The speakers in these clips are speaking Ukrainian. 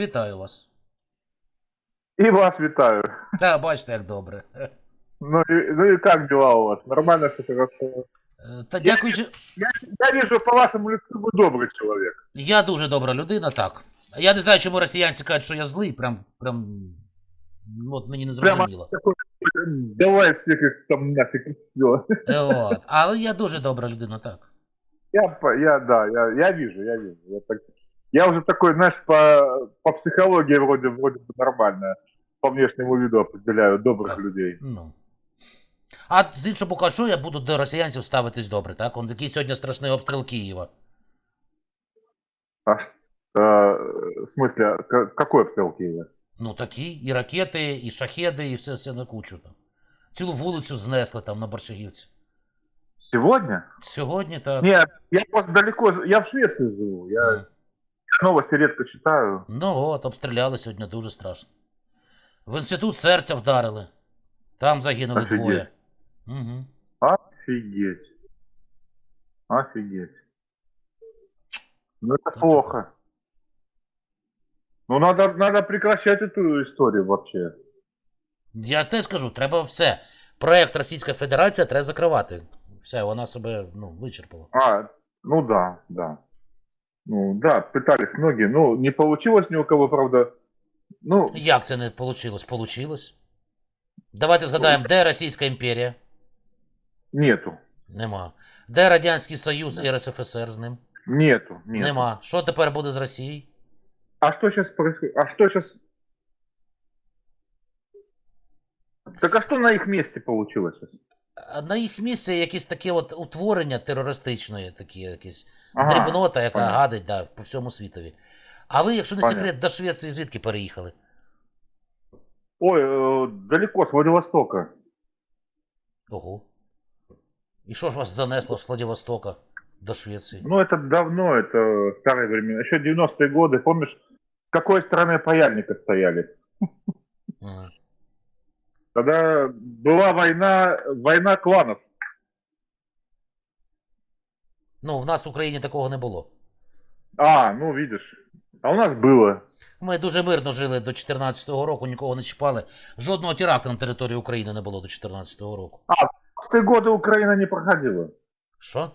Вітаю вас. И вас витаю. Та бачите, як добре. Ну и, ну и как дела у вас? Нормально все хорошо? Е, Та дякуючи. Я вижу по вашему лицу, вы добрый человек. Я дуже добра людина, так. Я не знаю, чому росіянці кажуть, що я злий, прям. прям. ну, От мені не зрозуміло. давай всех их там нафиг все. Е, От. Але я дуже добра людина, так. Я, я, да, я, я вижу, я вижу. Я, так, я уже такой, знаешь, по, по психологии вроде, вроде бы нормально. По внешнему виду определяю добрых Так. людей. Ну. А з іншого боку, що я буду до росіянців ставитись добре, так? Он такий сьогодні страшний обстріл Києва. А, ш- а, в смысле, к- какой обстрел Киева? Ну такі, і ракети, і шахеди, і все, все на кучу там. Цілу вулицю знесли там на Борщагівці. Сегодня? Сьогодні так. Нет, я просто далеко, я в Швеции живу, я Мгм. новости редко читаю. Ну от, обстріляли сьогодні дуже страшно. В інститут серця вдарили. Там загинули Офігеть. двоє. Угу. Офигеть. Офигеть. Ну это Ну, плохо. Ну надо, надо прекращать эту историю вообще. Я теж кажу, треба все. Проект Російська Федерація треба закривати. Все, вона себе ну, вичерпала. А, ну да, да. Ну да, пытались многие. Ну, не получилось ни у кого, правда. Ну, Як це не вийшло? Получилось. Давайте згадаємо, де Російська імперія? нету. Нема. Де Радянський Союз і РСФСР з ним? Нету, нету. Нема. Що тепер буде з Росією? А что сейчас происходит? А что сейчас? Так а что на их месте получилось сейчас? А На їх місці якісь таке от утворення терористичної, такі якісь Ага, дрібнота, яка понятно. гадить да, по всьому світові. А ви, якщо не Понятно. секрет, до Швеції звідки переїхали? Ой, э, далеко, с Владивостока. Ого. І що ж вас занесло з Владивостока до Швеції? Ну, это давно, это старые времена. Еще 90-е годы, помнишь, с какой стороны паяльника стояли? Мгм. Тогда была война, война кланов. Ну, в нас в Україні такого не було. А, ну видишь. А у нас было. Ми дуже мирно жили до 14-го року, нікого не чіпали. Жодного теракту на території України не було до 14-го року. В те годы Украина не проходила. Що?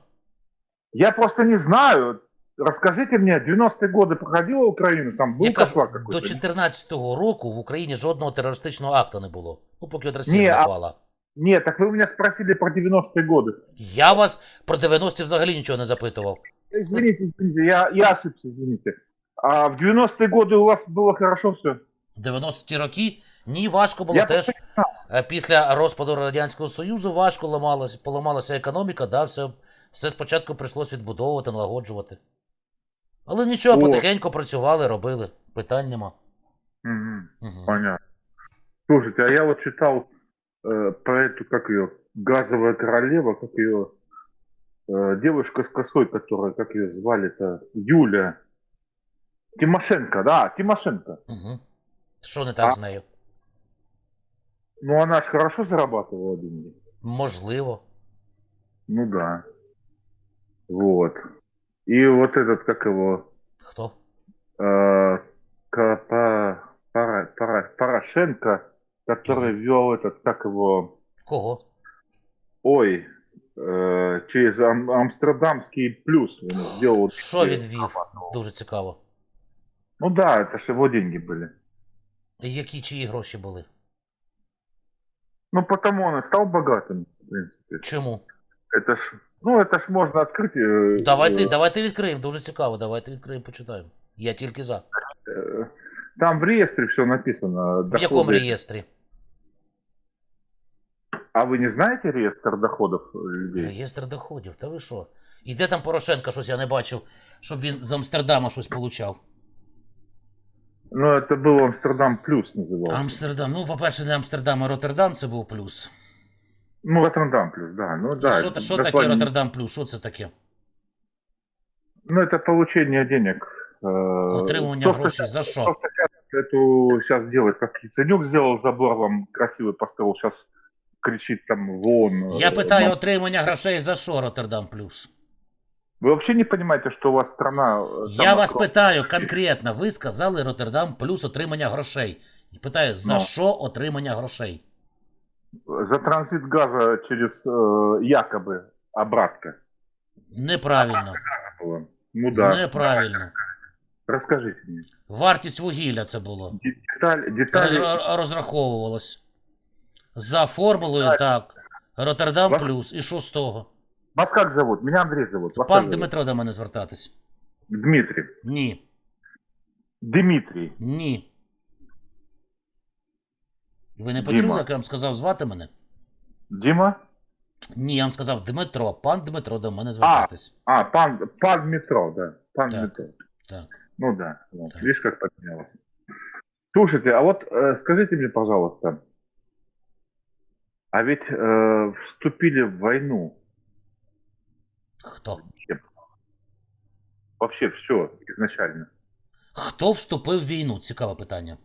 Я просто не знаю. Расскажите мне, 90-е годы проходила Украина? Там был Я кажу, кошмар до какой-то? 14-го року в Україні жодного терористичного акту не було. Ну, поки от Росія Ні, не а- напала. Нет, так вы меня спросили про 90-е годы. Я вас про 90-ті взагалі нічого не запитував. Извините, извините, я, я ошибся, извините. А в 90-е годы у вас было хорошо все? 90-ті роки ні, важко було Я теж. Е, Після розпаду Радянського Союзу важко ламалося, поламалася економіка, да, все, все спочатку прийшлось відбудовувати, налагоджувати. Але нічого, О. потихеньку працювали, робили. Питань нема. Мгм. Угу. Понятно. Слушайте, а я вот читал э, про эту, как ее, газовая королева, как ее, э, девушка с косой, которая, как ее звали-то, Юля. Тимошенко, да, Тимошенко. Угу. Що не так А- з нею? Ну, она же хорошо зарабатывала деньги. Можливо. Ну да. Вот. И вот этот, как его, Хто? э, Капа- Пара- Пара- Порошенко, который вел этот, как его, Кого? ой, э, через Ам- Амстердамский плюс он сделал. Що він вів? Дуже цікаво. Ну да, это же его деньги были. І Які чиї гроші були? Ну потому он и стал богатым, в принципе. Чому? Это ж, ну это ж можно открыть. э, Давайте, э, давайте відкриємо, дуже цікаво, давайте відкриємо, почитаємо. Я тільки за. э, Там в реестре все написано. В якому доходы. реєстрі? А вы не знаете реестр доходов э, людей? Реєстр доходів, та ви що? І де там Порошенка щось я не бачив, щоб він з Амстердама щось получав. Ну, это был Амстердам плюс назывался. Амстердам. Ну, по-перше, не Амстердам, а Роттердам це був плюс. Ну, Роттердам плюс, да. Ну, да. що та- що таке дословно. Роттердам плюс? Що це таке? Ну, это получение денег. э, Отримування то, что грошей щас- за то, що? что щас эту сейчас делает, как Яценюк сделал забор вам красивый построил, сейчас кричит там вон. Я э, питаю на- отримання грошей за що Роттердам плюс? Вы вообще не понимаете, что у вас страна... э, Я там вас окро- питаю конкретно. Ви сказали Роттердам плюс отримання грошей. І питаю, за Ну. що отримання грошей? За транзит газа через э, якобы обратка. Неправильно. было. Ну да. Неправильно. Расскажите мне. Вартість вугілля це було. Де- Деталь, детали. Роз- розраховувалось. За формулою так. Роттердам Вас- плюс. І що з того? Вас как зовут? Меня Андрей зовут. Вас Пан как зовут? Дмитро до мене звертатись. Дмитрий. Ні. Дмитрий. Ні. Ви не Діма. почули, як я вам сказав звати мене? Дима? Ні, я вам сказав Дмитро. Пан Дмитро до мене звертатись. А, пан, пан Дмитро, да. Пан Так. Дмитро. Так. Ну да. Вот. Так. Видишь, как поднялось. Слушайте, а вот э, скажите мне, пожалуйста, а ведь э, вступили в войну Хто? вообще все изначально. Хто вступив в війну? Цікаве питання.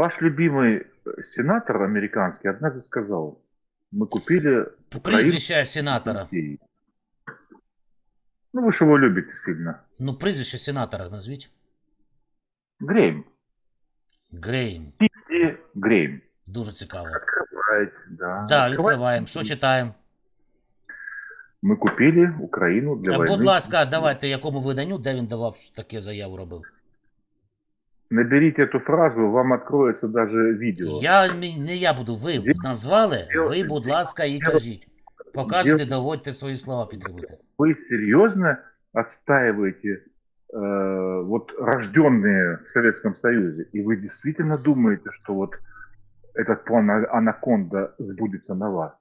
ваш любимый сенатор американский однажды сказал, мы купили Прізвище сенатора. детей. Ну, вы же его любите сильно. Ну, прізвище сенатора назвіть. Грейм. Грейм. И Грейм. Дуже цікаво. Открывайте, да. Да, Открывайте. відкриваємо. Що читаємо? Мы купили Украину для Е, войны. Будь ласка, давайте якому виданню, де він давав таке заяву робив. Наберите эту фразу, вам откроется даже видео. Я мі- не я буду, ви Ді- назвали, Діло- ви, будь ласка, і Діло- кажіть. Показуйте, Діло- доводьте свої слова, підтримуйте. Вы серьезно отстаиваете э, вот рожденные в Советском Союзе, и вы действительно думаете, что вот этот план А- Анаконда сбудется на вас?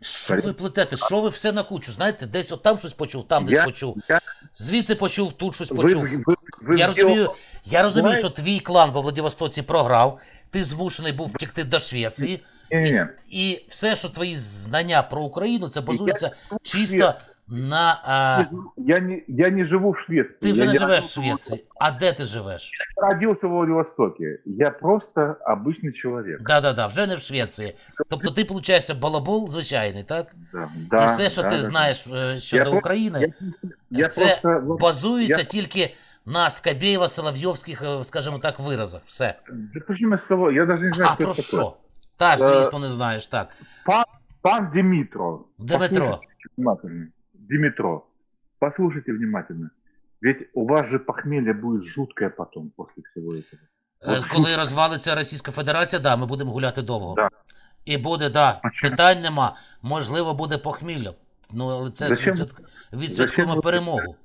Що ви плетете? Що ви все на кучу? Знаєте, десь от там щось почув, там десь Я- почув. я- Звідси почув, тут щось Вы, почув. вы- вы Я в розумію, я розумію, Знаєте- що твій клан во Владивостоці програв, ти змушений був втекти до Швеції, Не-не-не. і все, що твої знання про Україну, це базується Я- чисто на. А, Я не, я не живу в Швеции. ти вже я не живеш в Швеції. А де ти живеш? Я родился в Владивостоке. Я просто обычный человек. Да-да-да, вже не в Швеції. Тобто ти, виходить, балабол звичайний, так? Да, да, і все, що да, ти да. знаєш е, щодо Я про- України, Я, я це просто... вот, базується я- тільки на Скабєєво-Соловйовських, е, скажімо так, виразах. Все. Да почему слово? Я даже не знаю, А про это такой. що? Та звісно, не знаєш, так. Пан Димитро. Дмитро. Послушайте внимательно. Димитро, послушайте внимательно. Ведь у вас же похмелье будет жуткое потом после всего этого. Е, От Коли розвалиться Російська Федерація, да, ми будемо гуляти довго. Да. І буде, да, питань нема. Можливо, буде похмілля. Ну, але це Зачем- відсвят... відсвяткуємо зачем перемогу.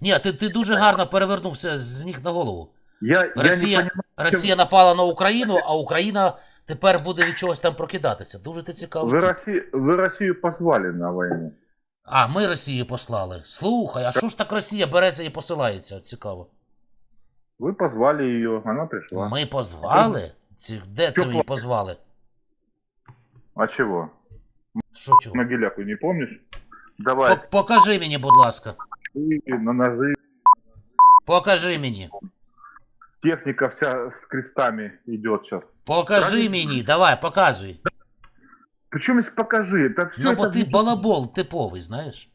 Ні, ти, ти дуже гарно перевернувся з ніг на голову. Я, я не Росія, понимаю, Росія напала на Україну, а Україна тепер буде від чогось там прокидатися. Дуже ти цікаво. вы Россию, вы Россию позвали на войну. А, ми Росію послали. Слухай, а що ж так Росія береться і посилається? Цікаво. Вы позвали ее, она пришла. Ми позвали? Ці, де це Чого? ми її позвали? А чего? Що чого? Могиляку не помнишь? Давай, Пок- Покажи мені, будь ласка. ты на ножи. Покажи мені. Техника вся с крестами идет сейчас. Покажи Правильно. мені, давай, показуй. Причем если покажи, это все Ну, это... бо ти видео- балабол типовий, знаєш.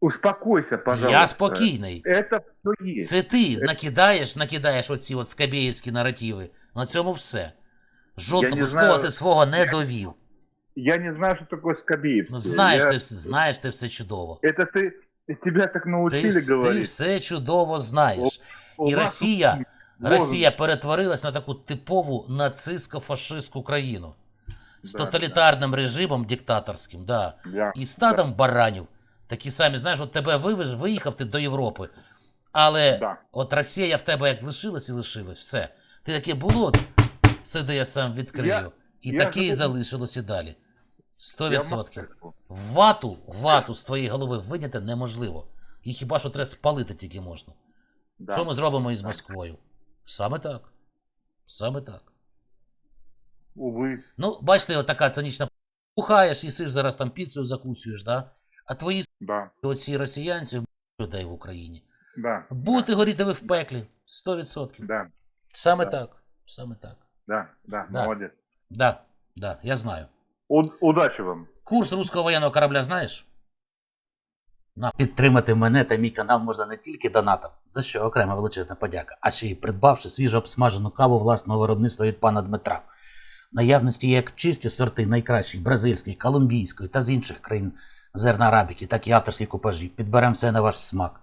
Успокойся, пожалуйста. Я спокійний. Это все есть. Це ти накидаєш, накидаєш оці от скабєївські наративи. На цьому все. Жодного Я не слова знаю. ти свого не довів. Я не знаю, что такое Скобеевский. Ну, знаєш Я- ти, все- знаєш ти все чудово. Это ты, тебя так Ти, научили вс- ти все чудово знаєш. У І Росія, Росія перетворилась на таку типову нацистсько-фашистську країну. З Да, тоталітарним режимом диктаторським, да. Я- І стадом баранів. Такі самі, знаєш, от тебе вивез, виїхав ти до Європи. Але Да. от Росія в тебе як лишилась і лишилась, все. Ти таке було, сиди, я сам відкрию. Я- і таке і залишилось і далі. Сто Я відсотків. мало- Вату, вату з твоєї голови виняти неможливо. І хіба що треба спалити тільки можна. Да. Що ми зробимо із Москвою? Саме так. Саме так. Увы. Ну, бачите, от така цинічна пухаєш, їсиш зараз там піцею закусуєш, да? А твої Да. оці росіянці людей в Україні. Да. Будете горіти ви в пеклі. 100%. Да. Саме Да. так. Саме так. Да. Да. Да. Молодец. Да, да, я знаю. У- удачи вам. Курс руського воєнного корабля знаєш? На. Підтримати мене та мій канал можна не тільки донатом, за що окрема величезна подяка, а ще й придбавши свіжо обсмажену каву власного виробництва від пана Дмитра. Наявності як чисті сорти найкращих бразильської, колумбійської та з інших країн зерна арабіки, так і авторські купажі. Підберемо все на ваш смак.